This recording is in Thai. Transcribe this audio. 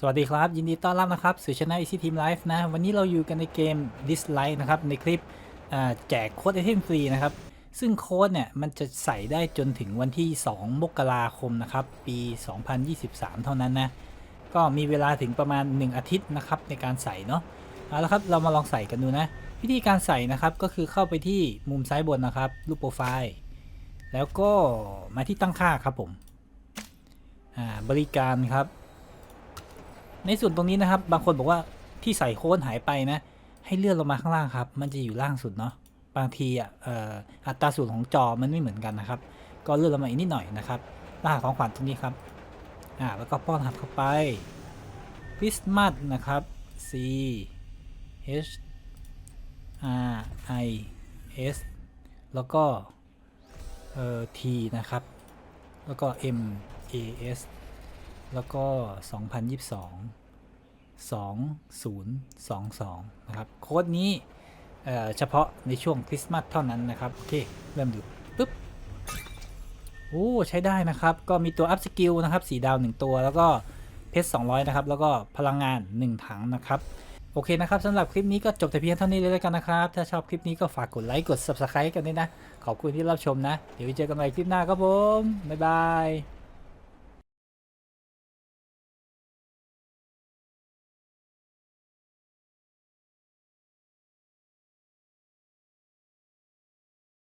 สวัสดีครับ ยินดีต้อนรับนะครับสู่ช anel Easy Team Life นะ วันนี้เราอยู่กันในเกม Dislike นะครับ ในคลิปแจกโค้ดไอเทมฟรีนะครับ ซึ่งโค้ดเนี่ย มันจะใส่ได้จนถึงวันที่ 2 มกราคมนะครับ ปี 2023 เท่านั้นนะ ก็มีเวลาถึงประมาณ 1 อาทิตย์นะครับ ในการใส่เนาะเอาละครับ เรามาลองใส่กันดูนะ วิธีการใส่นะครับก็คือเข้าไปที่มุมซ้ายบนนะครับ รูปโปรไฟล์ แล้วก็มาที่ตั้งค่าครับผมบริการครับ ในส่วนตรงนี้นะครับ บางคนบอกว่าที่ใส่โค้ดหายไปนะ ให้เลื่อนลงมาข้างล่างครับ มันจะอยู่ล่างสุดเนาะบางทีอะอ,อ,อัตราส่วนของจอมันไม่เหมือนกันนะครับ ก็เลื่อนลงมาอีกนิดหน่อยนะครับรหัสของขวัญตรงนี้ครับอ่าแล้วก็ป้อนรหัสเข้าไปคริสต์มาสนะครับ C H R I S แล้วก็เอ่อ T นะครับ แล้วก็ M A S แล้วก็ 2022 2022 นะครับ โค้ดนี้เฉพาะในช่วงคริสต์มาสเท่านั้นนะครับ โอเค เริ่มดูปุ๊บโอ้ใช้ได้นะครับ ก็มีตัวอัพสกิลนะครับสีดาว 1 ตัว แล้วก็เพชร200 นะครับ แล้วก็พลังงาน 1 ถังนะครับ โอเคนะครับสำหรับคลิปนี้ก็จบแต่เพียงเท่านี้เลยแล้วกันนะครับ ถ้าชอบคลิปนี้ก็ฝากกดไลค์กด Subscribe กันด้วยนะ ขอบคุณที่รับชมนะ เดี๋ยวเจอกันใหม่คลิปหน้าครับผมบ๊ายบาย